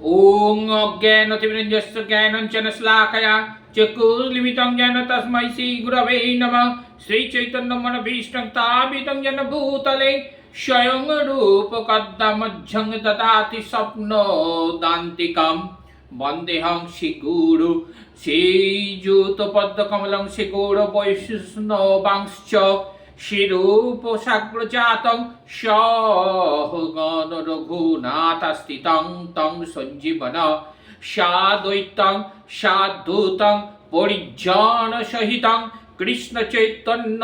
ওং অজ্ঞান অতিবৃঞ্জস্য জ্ঞানঞ্চন শ্লাকয়া চক্ষুর্লিমিতং যেন তস্মৈ শ্রী গুরবে নম শ্রী চৈতন্য মন ভীষ্টং তাবিতং যেন ভূতলে স্বয়ং রূপ কদ্দামঝং দদাতি স্বপ্ন দান্তিকম বন্দেহং শ্রী গুরু শ্রী যুত পদ্ম কমলং শ্রী গৌর বৈষ্ণবাংশ শিরূপসাগ্রজাতং সহগণ রঘুনাথস্থিতং তং সঞ্জীবন সাদৈত্যং সাধুতং পরিজন সহিতং কৃষ্ণ চৈতন্য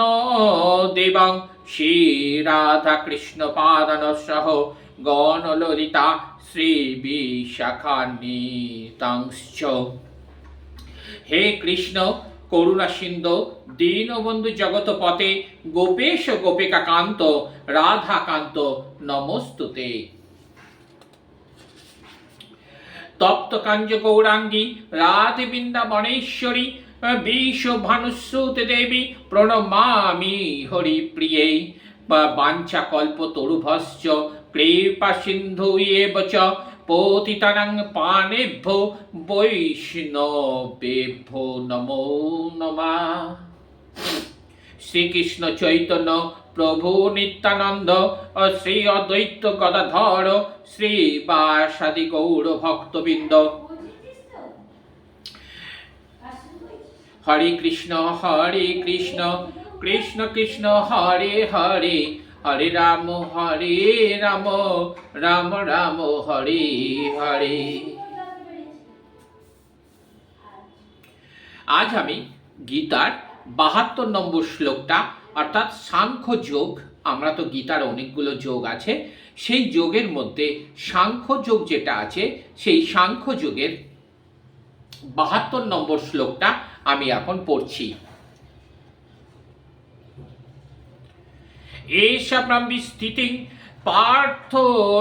দেবং শ্রীরাধা কৃষ্ণ পাদন সহ গণললিতা শ্রী বিশাখানিতাংশ হে কৃষ্ণ করুণা সিন্ধু, দীনবন্ধু জগৎপতে গোপেশ গোপিকাকান্ত, রাধাকান্ত নমস্তুতে। তপ্ত কাঞ্জ গৌরাঙ্গী, রাধে বৃন্দাবনেশ্বরী বিশ্বভানুসুত দেবী, প্রণমামি হরি প্রিয়ে। বাঞ্ছা কল্প তরুভশ্চ, কৃপা সিন্ধু এব চ পতিতানাং পানেভ্যো বৈষ্ণবেভ্যো নমো নমঃ শ্রীকৃষ্ণ চৈতন্য প্রভু নিত্যানন্দ শ্রী অদ্বৈত গদাধর শ্রী বাসাদি গৌর ভক্তবৃন্দ হরে কৃষ্ণ হরে কৃষ্ণ কৃষ্ণ কৃষ্ণ হরে হরে হরে রাম হরে রাম রাম রাম, হরে হরে। আজ আমি গীতার বাহাত্তর নম্বর শ্লোকটা, অর্থাৎ সাংখ্য যোগ, আমরা তো গীতার অনেকগুলো যোগ আছে, সেই যোগের মধ্যে সাংখ্য যোগ যেটা আছে, সেই সাংখ্য যোগের বাহাত্তর নম্বর শ্লোকটা আমি এখন পড়ছি। এষা ব্রহ্মস্থিতিং পার্থ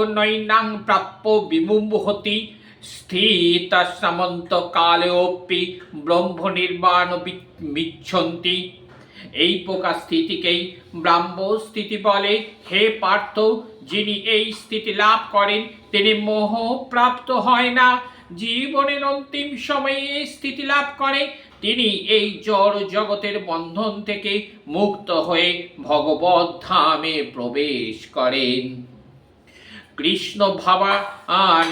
নৈনাং প্রাপ্য বিমুম্বহতি। স্থিত সামন্ত কালেওপি ব্রহ্ম নির্বাণ মিচ্ছন্তি এই প্রকার স্থিতিকেই ব্রাহ্ম স্থিতি বলে। হে পার্থ, যিনি এই স্থিতি লাভ করেন, তিনি মোহ প্রাপ্ত হয় না। জীবনের অন্তিম সময়ে স্থিতি লাভ করে। তিনি এই জড় জগতের বন্ধন থেকে মুক্ত হয়ে ভগবত ধামে প্রবেশ করেন। কৃষ্ণ ভাবা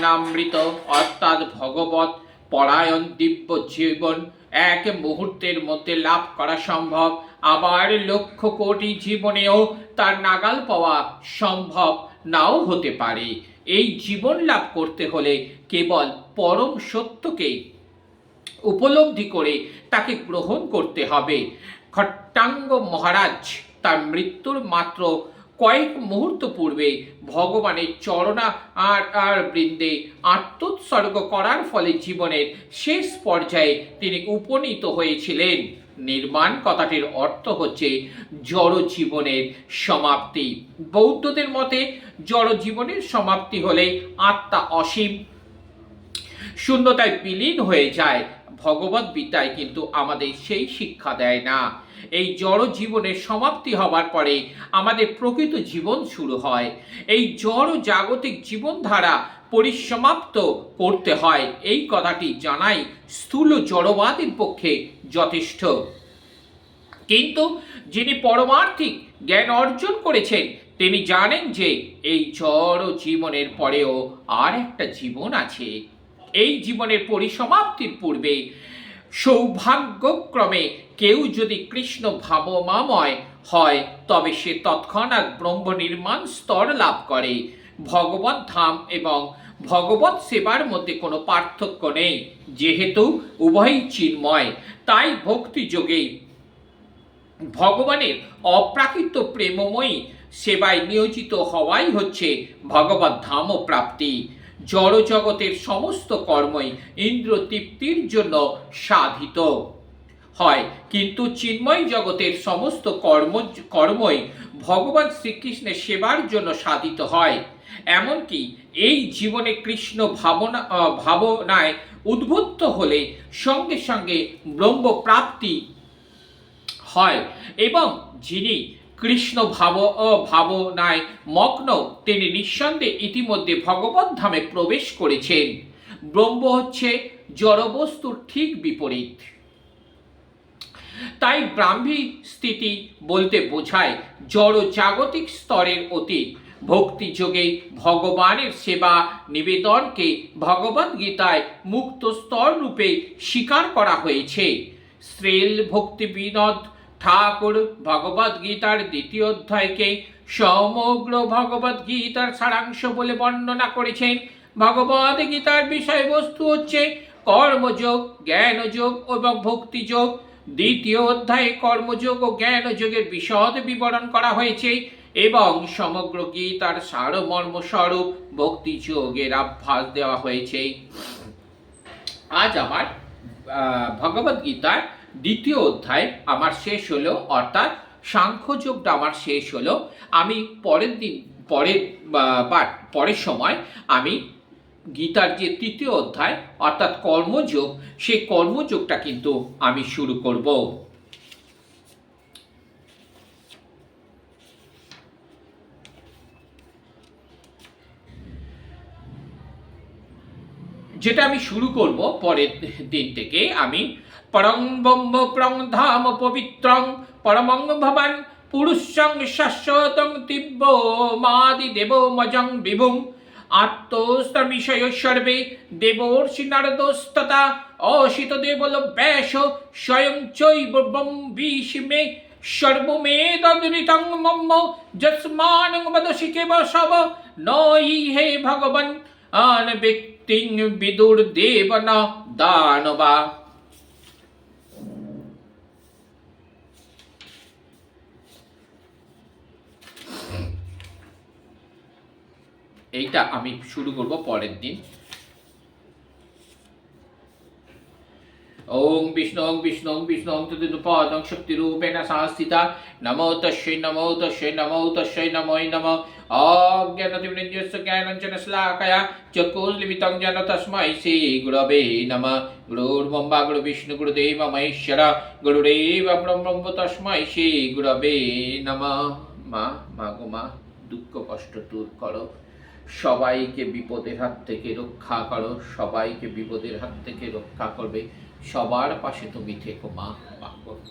নামৃত অর্থাৎ ভগবত পরায়ণ দিব্য জীবন এক মুহূর্তের মধ্যে লাভ করা সম্ভব। আবার লক্ষ কোটি জীবনেও তার নাগাল পাওয়া সম্ভব নাও হতে পারে। এই জীবন লাভ করতে হলে কেবল পরম সত্যকে উপলব্ধি করে তাকে গ্রহণ করতে হবে। খট্টাঙ্গ মহারাজ তার মৃত্যুর মাত্র কয়েক মুহূর্ত পূর্বে ভগবানের চরণা আর আর বৃন্দে আত্মোৎসর্গ করার ফলে জীবনের শেষ পর্যায়ে তিনি উপনীত হয়েছিলেন। নির্মাণ কথাটির অর্থ হচ্ছে জড় জীবনের সমাপ্তি। বৌদ্ধদের মতে জড় জীবনের সমাপ্তি হলে আত্মা অসীম শূন্যতায় বিলীন হয়ে যায়। ভগবত বিদ্যায় কিন্তু আমাদের সেই শিক্ষা দেয় না। এই জড় জীবনের সমাপ্তি হবার পরে আমাদের প্রকৃত জীবন শুরু হয়। এই জড় জাগতিক জীবনধারা পরিসমাপ্ত করতে হয়। এই কথাটি জানাই স্থূল জড়বাদের পক্ষে যথেষ্ট। কিন্তু যিনি পরমার্থিক জ্ঞান অর্জন করেছেন, তিনি জানেন যে এই জড় জীবনের পরেও আর একটা জীবন আছে। এই জীবনের পরিসমাপ্তির পূর্বে সৌভাগ্যক্রমে কেউ যদি কৃষ্ণ ভাবমাময় হয়, তবে সে তৎক্ষণাৎ ব্রহ্ম নির্মাণ স্তর লাভ করে। ভগবত ধাম এবং ভগবত সেবার মধ্যে কোনো পার্থক্য নেই। যেহেতু উভয়ই চিন্ময়, তাই ভক্তি যোগেই ভগবানের অপ্রাকৃত প্রেমময়ী সেবায় নিয়োজিত হওয়াই হচ্ছে ভগবত ধাম প্রাপ্তি জড় জগতের সমস্ত কর্মই ইন্দ্র তৃপ্তির জন্য সাধিত। হয়, কিন্তু চিন্ময় জগতের সমস্ত কর্ম, কর্মই ভগবান শ্রীকৃষ্ণের সেবার জন্য সাধিত হয়। এমনকি এই জীবনে কৃষ্ণ ভাবনা ভাবনায় উদ্বুদ্ধ হলে সঙ্গে সঙ্গে ব্রহ্ম প্রাপ্তি হয় এবং যিনি কৃষ্ণ ভাব ভাবনায় মগ্ন। তিনি নিঃসন্দেহে ইতিমধ্যে ভগবত ধামে প্রবেশ করেছেন। ব্রহ্ম হচ্ছে জড়বস্তুর ঠিক বিপরীত। তাই ব্রাহ্মী স্থিতি বলতে বোঝায় জড় জাগতিক স্তরের অতীত। ভক্তি যোগে ভগবানের সেবা নিবেদনকে ভগবদ গীতায় মুক্ত স্তর রূপে স্বীকার করা হয়েছে। শ্রেল ভক্তি বিনোদ ঠাকুর ভগবদ গীতার দ্বিতীয় অধ্যায়কে সমগ্র ভগবদ গীতার সারাংশ বলে বর্ণনা করেছেন। ভগবদ গীতার বিষয়বস্তু হচ্ছে কর্মযোগ, জ্ঞানযোগ এবং ভক্তিযোগ। দ্বিতীয় অধ্যায়ে কর্মযোগ ও জ্ঞানযোগের বিশদ বিবরণ করা হয়েছে এবং সমগ্র গীতার সারমর্ম স্বরূপ ভক্তিযোগের আভ্যাস দেওয়া হয়েছে। আজ আমার ভগবদ গীতার দ্বিতীয় অধ্যায়, আমার শেষ হলো অর্থাৎ সাংখ্যযোগটা আমার শেষ হলো। আমি পরের দিন, পরের, বা পরের সময় আমি গীতার যে তৃতীয় অধ্যায়, অর্থাৎ কর্মযোগ, সেই কর্মযোগটা কিন্তু আমি শুরু করব। যেটা আমি শুরু করব পরের দিন থেকে, আমি পরং ব্রহ্ম প্রং ধাম পবিত্রং পরমং ভবান পুরুষং শাশ্বতং তিব্য মাদি দেব মজং বিভুম আত্মস্তমিষয় সর্বে দেবর্ষি নারদস্ততা অসিত দেবল ব্যাস স্বয়ং চৈব বিষ্মে সর্বমেদৃতং মম যস্মানং বদসি কেব সব নই হে ভগবন আন ব্যক্তিং বিদুর দেবন দানবা এইটা আমি শুরু করব পরের দিন। ওং বিষ্ণু ওং বিষ্ণু ওং বিষ্ণু, ওং তদুপাদং শক্তিরূপেণ সংস্থিতা নমো তস্যৈ নমো তস্যৈ নমো তস্যৈ, নমোই নম। অজ্ঞানতিবৃন্দ্যস্য জ্ঞানঞ্জন শ্লাকয়া চক্ষুর্লিমিতং যেন তস্मै শ্রী গুরবে নম। গুরুর্ব্রহ্মা গুরু বিষ্ণু গুরুদেব মহেশ্বর গুরুরেব ব্রহ্ম তস্मै শ্রী গুরবে নম। মা মা গো, মা, দুঃখ কষ্ট দূর করো। সবাইকে বিপদের হাত থেকে রক্ষা করো, সবাইকে বিপদের হাত থেকে রক্ষা করবে। সবার পাশে তুমি থেকো, মা বাক্য